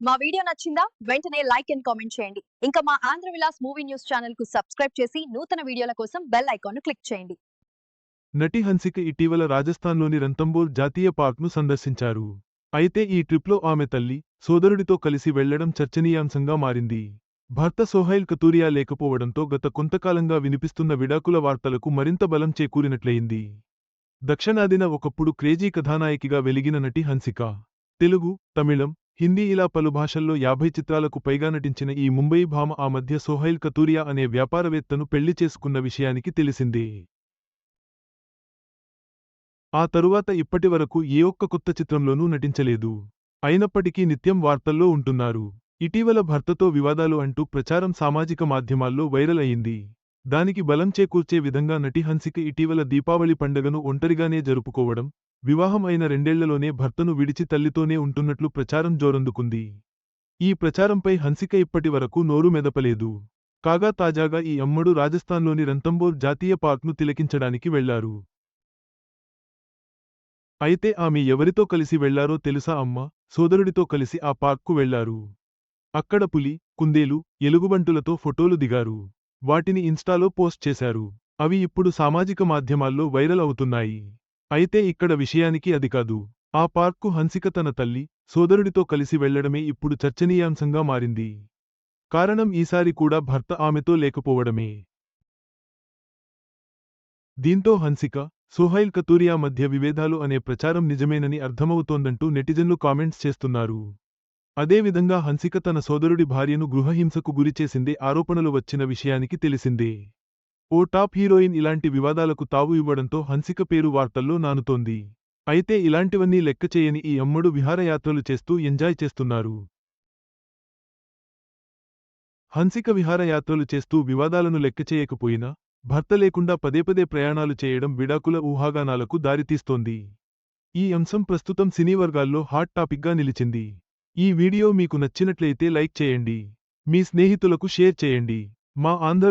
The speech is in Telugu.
మా వీడియో నచ్చిందా? వెంటనే లైక్ అండ్ కామెంట్ చేయండి. ఇంకా మా ఆంధ్ర విలాస్ మూవీ న్యూస్ ఛానల్కు సబ్స్క్రైబ్ చేసి నూతన వీడియోల కోసం బెల్ ఐకాన్ను క్లిక్ చేయండి. నటి హన్సిక ఇటీవల రాజస్థాన్లోని రంతంబోర్ జాతీయ పార్క్ను సందర్శించారు. అయితే ఈ ట్రిప్లో ఆమె తల్లి సోదరుడితో కలిసి వెళ్ళడం చర్చనీయాంశంగా మారింది. భర్త సోహైల్ కతూరియా లేకపోవడంతో గత కొంతకాలంగా వినిపిస్తున్న విడాకుల వార్తలకు మరింత బలం చేకూరినట్లయింది. దక్షిణాదిన ఒకప్పుడు క్రేజీ కథానాయకిగా వెలిగిన నటి హన్సిక తెలుగు తమిళం హిందీ ఇలా పలు భాషల్లో యాభై చిత్రాలకు పైగా నటించిన ఈ ముంబై భామ ఆ మధ్య సోహైల్ కతూరియా అనే వ్యాపారవేత్తను పెళ్ళి చేసుకున్న విషయానికి తెలిసిందే. ఆ తరువాత ఇప్పటివరకు ఏ ఒక్క కొత్త చిత్రంలోనూ నటించలేదు. అయినప్పటికీ నిత్యం వార్తల్లో ఉంటున్నారు. ఇటీవల భర్తతో వివాదాలు అంటూ ప్రచారం సామాజిక మాధ్యమాల్లో వైరల్ అయింది. దానికి బలం చేకూర్చే విధంగా నటి హన్సిక ఇటీవల దీపావళి పండగను ఒంటరిగానే జరుపుకోవడం వివాహం అయిన రెండేళ్ళలోనే భర్తను విడిచి తల్లితోనే ఉంటున్నట్లు ప్రచారం జోరందుకుంది. ఈ ప్రచారంపై హన్సిక ఇప్పటివరకు నోరు మెదపలేదు. కాగా తాజాగా ఈ అమ్మడు రాజస్థాన్లోని రంతంబోర్ జాతీయ పార్క్ను తిలకించడానికి వెళ్ళారు. అయితే ఆమె ఎవరితో కలిసి వెళ్ళారో తెలుసా అమ్మ? సోదరుడితో కలిసి ఆ పార్క్కు వెళ్ళారు. అక్కడ పులి కుందేలు ఎలుగుబంటులతో ఫోటోలు దిగారు. వాటిని ఇన్స్టాలో పోస్ట్ చేశారు. అవి ఇప్పుడు సామాజిక మాధ్యమాల్లో వైరల్ అవుతున్నాయి. అయితే ఇక్కడ విషయానికి అది కాదు. ఆ పార్క్కు హన్సిక తన తల్లి సోదరుడితో కలిసి వెళ్ళడమే ఇప్పుడు చర్చనీయాంశంగా మారింది. కారణం ఈసారి కూడా భర్త ఆమెతో లేకపోవడమే. దీంతో హన్సిక సోహైల్ కతూరియా మధ్య విభేదాలు అనే ప్రచారం నిజమేనని అర్థమవుతోందంటూ నెటిజన్లు కామెంట్స్ చేస్తున్నారు. అదేవిధంగా హన్సిక తన సోదరుడి భార్యను గృహహింసకు గురిచేసిందే ఆరోపణలు వచ్చిన విషయానికి తెలిసిందే. ఓ టాప్ హీరోయిన్ ఇలాంటి వివాదాలకు తావు ఇవ్వడంతో హన్సిక పేరు వార్తల్లో నానుతోంది. అయితే ఇలాంటివన్నీ లెక్క చేయని ఈ అమ్మడు విహారయాత్రలు చేస్తూ ఎంజాయ్ చేస్తున్నారు. హన్సిక విహారయాత్రలు చేస్తూ వివాదాలను లెక్క చేయకపోయినా భర్త లేకుండా పదే పదే ప్రయాణాలు చేయడం విడాకుల ఊహాగానాలకు దారితీస్తోంది. ఈ అంశం ప్రస్తుతం సినీ వర్గాల్లో హాట్ టాపిక్గా నిలిచింది. ఈ వీడియో మీకు నచ్చినట్లయితే లైక్ చేయండి. మీ స్నేహితులకు షేర్ చేయండి. మా ఆంధ్ర